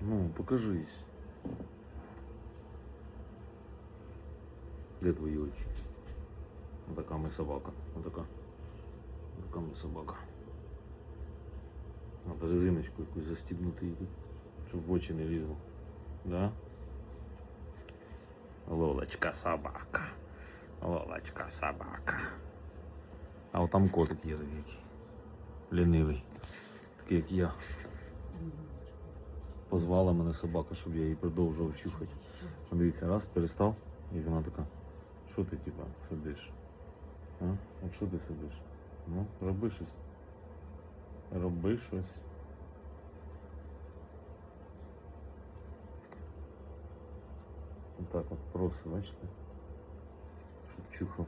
Ну, покажись. Де твої очі? Отака ми собака. Отака. Отака ми собака. Надо резиночку якусь застібнути її тут, щоб в очі не лізло. Да? Лолочка собака. Лолочка собака. А от там котик є такий. Лінивий. Такий як я. Позвала мене собака, щоб я її продовжував чухати. Дивіться, раз перестав, і вона така, що ти типа сидиш? А? От що ти сидиш? Ну, роби щось. Роби щось. Отак от просить, бачите? Щоб чухав.